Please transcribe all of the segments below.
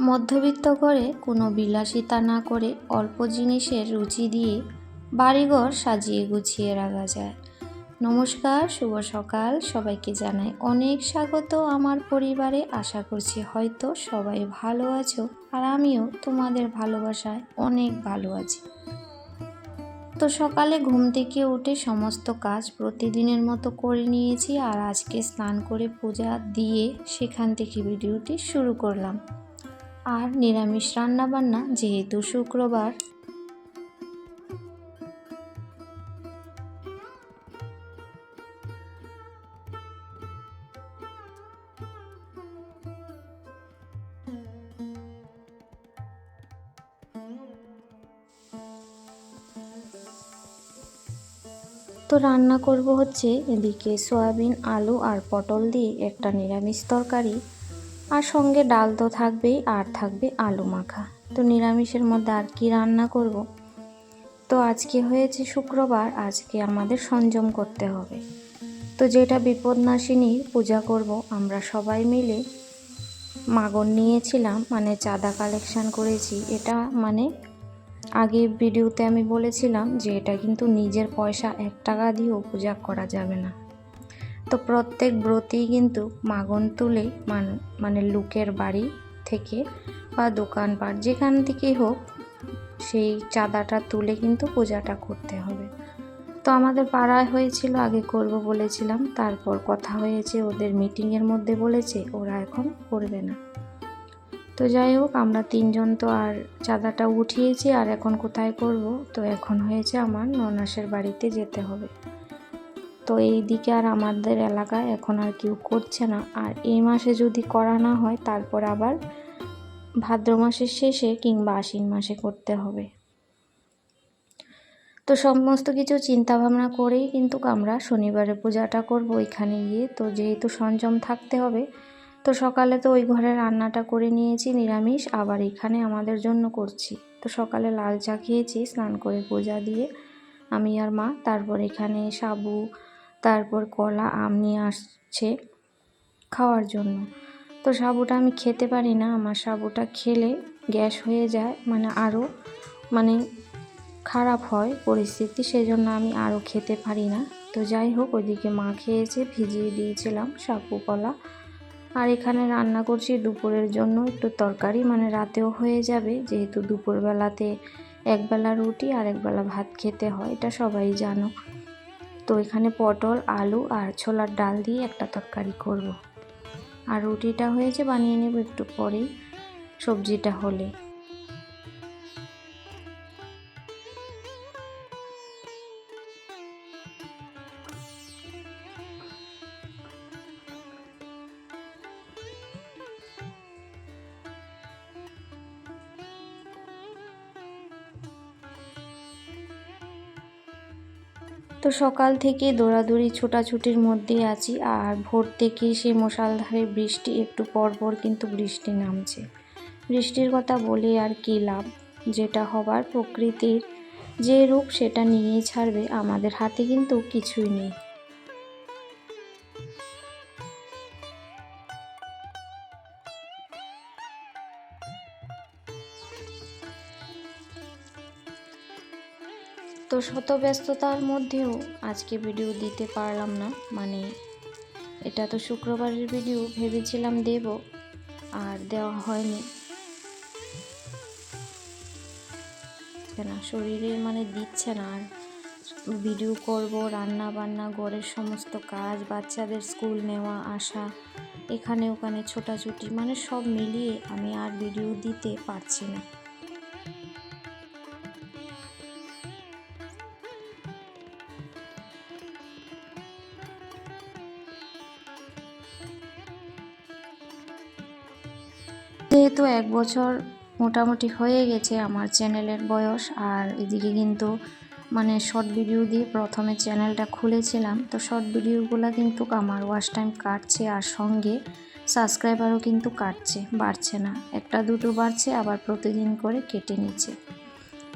মধ্যবিত্ত করে কোনো বিলাসিতা না করে অল্প জিনিসের রুচি দিয়ে বাড়িঘর সাজিয়ে গুছিয়ে রাখা যায়। নমস্কার, শুভ সকাল। সবাইকে জানাই অনেক স্বাগত আমার পরিবারে। আশা করছি হয়তো সবাই ভালো আছো আর আমিও তোমাদের ভালোবাসায় অনেক ভালো আছি। তো সকালে ঘুম থেকে উঠে সমস্ত কাজ প্রতিদিনের মতো করে নিয়েছি আর আজকে স্নান করে পূজা দিয়ে সেখান থেকে ভিডিওটি শুরু করলাম। আর নিরামিষ রান্নাবান্না যেহেতু শুক্রবার। তো রান্না করব হচ্ছে এদিকে সয়াবিন, আলু আর পটল দিয়ে একটা নিরামিষ তরকারি। আর সঙ্গে ডাল তো থাকবেই, আর থাকবে আলু মাখা। তো নিরামিষের মধ্যে আর কি রান্না করব? তো আজকে হয়েছে শুক্রবার, আজকে আমাদের সংযম করতে হবে। তো যেটা বিপদনাশিনীর পূজা করব, আমরা সবাই মিলে মাগন নিয়েছিলাম মানে চাঁদা কালেকশান করেছি। এটা মানে আগে ভিডিওতে আমি বলেছিলাম যে এটা কিন্তু নিজের পয়সা এক টাকা দিয়েও পূজা করা যাবে না। তো প্রত্যেক ব্রতেই কিন্তু মাগন তুলে মান মানে লোকের বাড়ি থেকে বা দোকানপাট, যেখান থেকেই হোক, সেই চাঁদাটা তুলে কিন্তু পূজাটা করতে হবে। তো আমাদের পাড়ায় হয়েছিল, আগে করব বলেছিলাম, তারপর কথা হয়েছে, ওদের মিটিংয়ের মধ্যে বলেছে, ওরা এখন করবে না। তো যাই হোক, আমরা তিনজন তো আর চাঁদাটা উঠিয়েছি, আর এখন কোথায় করব? তো এখন হয়েছে আমার ননাসের বাড়িতে যেতে হবে। তো এই দিকে আর আমাদের এলাকায় এখন আর কেউ করছে না। আর এই মাসে যদি করা না হয়, তারপর আবার ভাদ্র মাসের শেষে কিংবা আশ্বিন মাসে করতে হবে। তো সমস্ত কিছু চিন্তা ভাবনা করেই কিন্তু আমরা শনিবারে পূজাটা করব ওইখানে গিয়ে। তো যেহেতু সংযম থাকতে হবে, তো সকালে তো ওই ঘরে রান্নাটা করে নিয়েছি, নিরামিষ, আবার এখানে আমাদের জন্য করছি। তো সকালে লাল চা খেয়েছি, স্নান করে পূজা দিয়ে আমি আর মা, তারপর এখানে সাবু তারপর কলা, আম নিয়ে আসছে খাওয়ার জন্য। তো সাবুটা আমি খেতে পারি না। আমার সাবুটা খেলে গ্যাস হয়ে যায় মানে আরও মানে খারাপ হয় পরিস্থিতি সেই জন্য আমি আরও খেতে পারি না। তো যাই হোক, ওইদিকে মা খেয়েছে, ভিজিয়ে দিয়েছিলাম সাবু কলা। আর এখানে রান্না করছি দুপুরের জন্য একটু তরকারি মানে রাতেও হয়ে যাবে, যেহেতু দুপুরবেলাতে একবেলা রুটি আর একবেলা ভাত খেতে হয়, এটা সবাই জানো। তো এখানে পটল, আলু আর ছোলার ডাল দিয়ে একটা তরকারি করব। আর রুটিটা হয়েছে বানিয়ে নেব একটু পরেই, সবজিটা হলে তো সকাল থেকে দৌড়াদৌড়ি ছোটাছুটির মধ্যে আছি। আর ভোর থেকে সেই মশালধারে বৃষ্টি, একটু পর পর কিন্তু বৃষ্টি নামছে। বৃষ্টির কথা বলে আর কী লাভ? যেটা হবার প্রকৃতির যে রূপ, সেটা নিয়ে ছাড়বে। আমাদের হাতে কিন্তু কিছুই নেই। তো শত ব্যস্ততার মধ্যেও আজকে ভিডিও দিতে পারলাম না। মানে এটা তো শুক্রবারের ভিডিও ভেবেছিলাম দেব, আর দেওয়া হয়নি। না শরীরে মানে দিচ্ছে না, আর ভিডিও করব রান্না বান্না ঘরের সমস্ত কাজ, বাচ্চাদের স্কুল নেওয়া, আসা, এখানে ওখানে ছোটাছুটি মানে সব মিলিয়ে আমি আর ভিডিও দিতে পারছি না। যেহেতু এক বছর মোটামুটি হয়ে গেছে আমার চ্যানেলের বয়স, আর এদিকে কিন্তু মানে শর্ট ভিডিও দিয়ে প্রথমে চ্যানেলটা খুলেছিলাম। তো শর্ট ভিডিওগুলো কিন্তু আমার ওয়াশ টাইম কাটছে আর সঙ্গে সাবস্ক্রাইবারও কিন্তু কাটছে, বাড়ছে না। একটা দুটো বাড়ছে, আবার প্রতিদিন করে কেটে নিচ্ছে।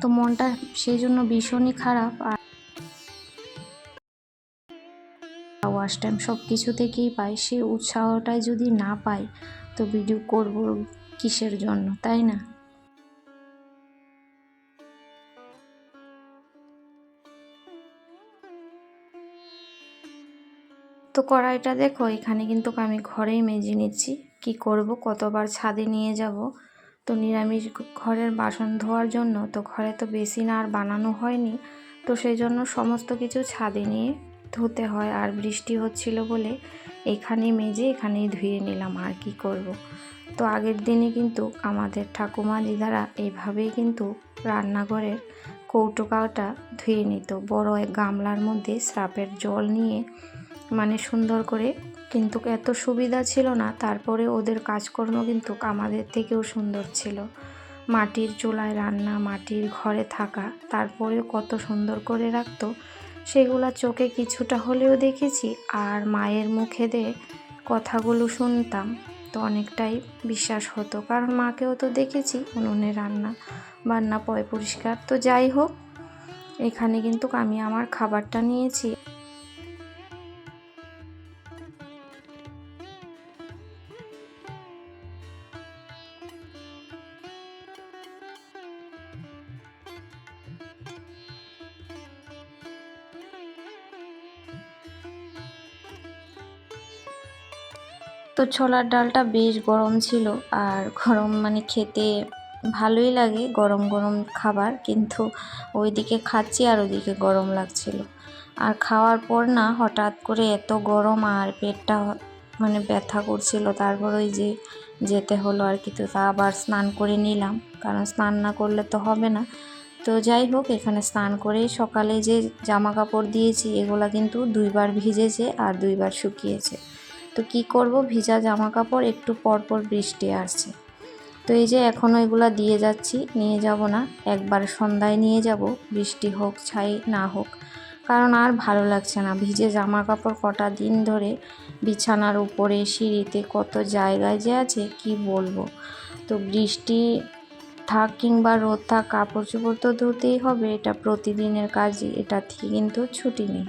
তো মনটা সেই জন্য ভীষণই খারাপ, আর ওয়াশ টাইম সব কিছু থেকেই পাই। সেই উৎসাহটাই যদি না পাই, তো ভিডিও করব কিসের জন্য, তাই না? তো কড়াইটা দেখো, এখানে কিন্তু আমি ঘরেই মেজে নিচ্ছি। কি করব? কতবার ছাদে নিয়ে যাব? তো নিরামিষ ঘরের বাসন ধোয়ার জন্য তো ঘরে তো বেশি না আর বানানো হয়নি। তো সেই জন্য সমস্ত কিছু ছাদে নিয়ে ধুতে হয়। আর বৃষ্টি হচ্ছিল বলে এখানেই মেজে এখানেই ধুয়ে নিলাম। আর কি করব। তো আগের দিনে কিন্তু আমাদের ঠাকুমা দিদারা এইভাবেই কিন্তু রান্নাঘরের কৌটোকাটা ধুয়ে নিত। বড় এক গামলার মধ্যে স্রাপের জল নিয়ে মানে সুন্দর করে কিন্তু এত সুবিধা ছিল না, তারপরে ওদের কাজকর্ম কিন্তু আমাদের থেকেও সুন্দর ছিল। মাটির চুলায় রান্না, মাটির ঘরে থাকা, তারপরে কত সুন্দর করে রাখতো, সেগুলো চোখে কিছুটা হলেও দেখেছি আর মায়ের মুখে দিয়ে কথাগুলো শুনতাম। তো অনেকটাই বিশ্বাস হতো। কারণ মাকেও তো দেখেছি উনুনে রান্না, বান্না পয় পরিষ্কার। তো যাই হোক, এখানে কিন্তু আমি আমার খাবারটা নিয়েছি। তো ছোলার ডালটা বেশ গরম ছিল আর গরম মানে খেতে ভালোই লাগে গরম গরম খাবার, কিন্তু ওইদিকে খাচ্ছি আর ওইদিকে গরম লাগছিল। আর খাওয়ার পর না হঠাৎ করে এত গরম আর পেটটা মানে ব্যথা করছিল, তারপর ওই যে যেতে হলো আর কি, তো তা আবার স্নান করে নিলাম। কারণ স্নান না করলে তো হবে না। তো যাই হোক, এখানে স্নান করেই সকালে যে জামা কাপড় দিয়েছি, এগুলা কিন্তু দুইবার ভিজেছে আর দুইবার শুকিয়েছে। তো কি করব? ভিজা জামা কাপড় একটু পরপর বৃষ্টি আসছে। তো এই যে এখনও এগুলা দিয়ে যাচ্ছি, নিয়ে যাব না। একবার সন্ধ্যায় নিয়ে যাব, বৃষ্টি হোক, ছাই না হোক। কারণ আর ভালো লাগছে না। ভিজে জামা কাপড় কটা দিন ধরে বিছানার উপরে, সিঁড়িতে কত জায়গায় যে আছে, কি বলব? তো বৃষ্টি থাক কিংবা রোদ থাক, কাপড় চোপড় তো ধুতেই হবে। এটা প্রতিদিনের কাজই, এটা থেকে কিন্তু ছুটি নেই।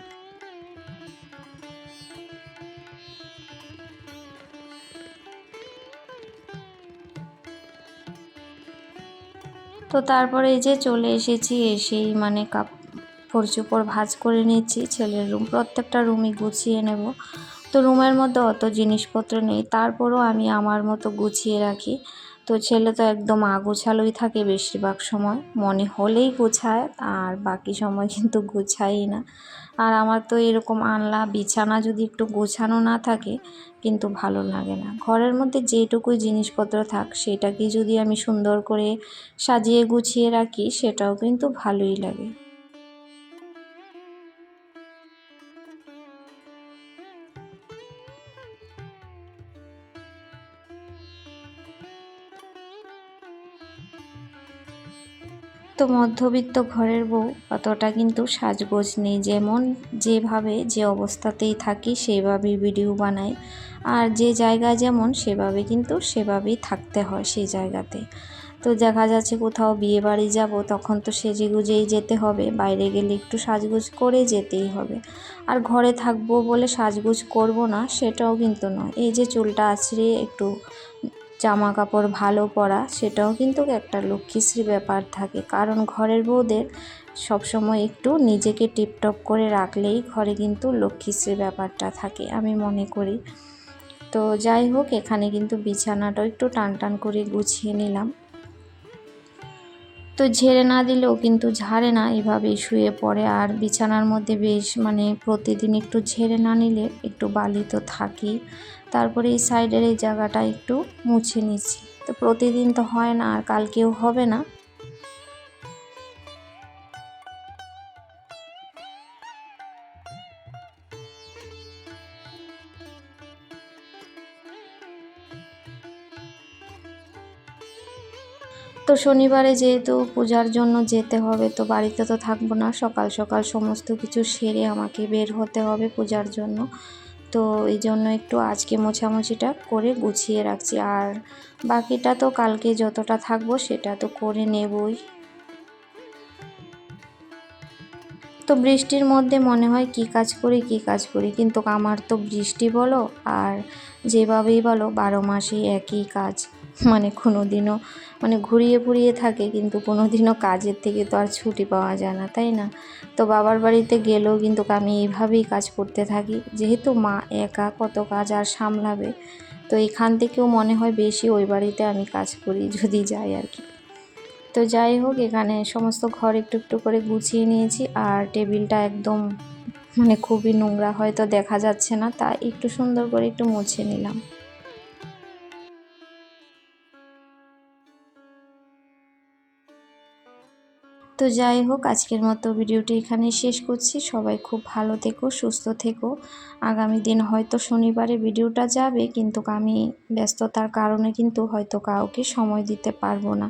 তো তারপরে এই যে চলে এসেছি, এসেই মানে কাপড় চোপড় ভাজ করে নিচ্ছি, ছেলের রুম, প্রত্যেকটা রুমই গুছিয়ে নেব। তো রুমের মধ্যে অত জিনিসপত্র নেই, তারপরও আমি আমার মতো গুছিয়ে রাখি। তো ছেলে তো একদম আগোছালোই থাকে বেশিরভাগ সময়। মনে হলেই গোছায়, আর বাকি সময় কিন্তু গোছাই না। আর আমার তো এরকম আনলা, বিছানা যদি একটু গোছানো না থাকে, কিন্তু ভালো লাগে না। ঘরের মধ্যে যেটুকুই জিনিসপত্র থাক সেটাকে যদি আমি সুন্দর করে সাজিয়ে গুছিয়ে রাখি, সেটাও কিন্তু ভালোই লাগে। তো মধ্যবিত্ত ঘরের বউ অতটা কিন্তু সাজগোজ নেই। যেমন যেভাবে যে অবস্থাতেই থাকি, সেভাবেই ভিডিও বানাই। আর যে জায়গা যেমন, সেভাবে কিন্তু সেভাবেই থাকতে হয় সেই জায়গাতে। তো দেখা যাচ্ছে কোথাও বিয়ে বাড়ি যাব, তখন তো সেজে গুজেই যেতে হবে। বাইরে গেলে একটু সাজগোজ করে যেতেই হবে। আর ঘরে থাকব বলে সাজগোজ করব না, সেটাও কিন্তু নয়। এই যে চুলটা আছড়ে একটু জামা কাপড় ভালো পরা, সেটাও কিন্তু একটা লক্ষ্মীশ্রী ব্যাপার থাকে। কারণ ঘরের বউদের সবসময় একটু নিজেকে টিপটপ করে রাখলেই ঘরে কিন্তু লক্ষ্মীশ্রী ব্যাপারটা থাকে, আমি মনে করি। তো যাই হোক, এখানে কিন্তু বিছানাটাও একটু টান টান করে গুছিয়ে নিলাম। তো ঝেড়ে না দিলেও কিন্তু ঝাড়ে না, এভাবেই শুয়ে পড়ে। আর বিছানার মধ্যে বেশ মানে প্রতিদিন একটু ঝেড়ে না নিলে একটু বালি তো থাকি তারপরে এই সাইডের এই জায়গাটা একটু মুছে নিচ্ছি। তো প্রতিদিন তো হয় না, আর কালকেও হবে না। তো শনিবারে যেহেতু পূজার জন্য যেতে হবে, তো বাড়িতে তো থাকব না। সকাল সকাল সমস্ত কিছু সেরে আমাকে বের হতে হবে পূজার জন্য। তো এই জন্য একটু আজকে মোছামুছিটা করে গুছিয়ে রাখছি। আর বাকিটা তো কালকে যতটা থাকব সেটা তো করে নেবই। তো বৃষ্টির মধ্যে মনে হয় কি কাজ করি, কি কাজ করি? কিন্তু আমার তো বৃষ্টি বলো, আর যেভাবেই বলো, বারো মাসেই একই কাজ। মানে কোনো দিনও মানে ঘুরিয়ে পুড়িয়ে থাকে কিন্তু কোনো দিনও কাজের থেকে তো আর ছুটি পাওয়া যায় না, তাই না? তো বাবার বাড়িতে গেলেও কিন্তু আমি এইভাবেই কাজ করতে থাকি। যেহেতু মা একা কত কাজ আর সামলাবে, তো এখান থেকেও মনে হয় বেশি ওই বাড়িতে আমি কাজ করি, যদি যাই আর কি। তো যাই হোক, এখানে সমস্ত ঘর একটু একটু করে গুছিয়ে নিয়েছি আর টেবিলটা একদম মানে খুবই নোংরা, হয়তো দেখা যাচ্ছে না তাই একটু সুন্দর করে একটু মুছে নিলাম। তো যাই হোক, আজকের মতো ভিডিওটি এখানে শেষ করছি। সবাই খুব ভালো থেকো, সুস্থ থেকো। আগামী দিন হয়তো শনিবারে ভিডিওটা যাবে, কিন্তু আমি ব্যস্ততার কারণে কিন্তু হয়তো কাউকে সময় দিতে পারব না।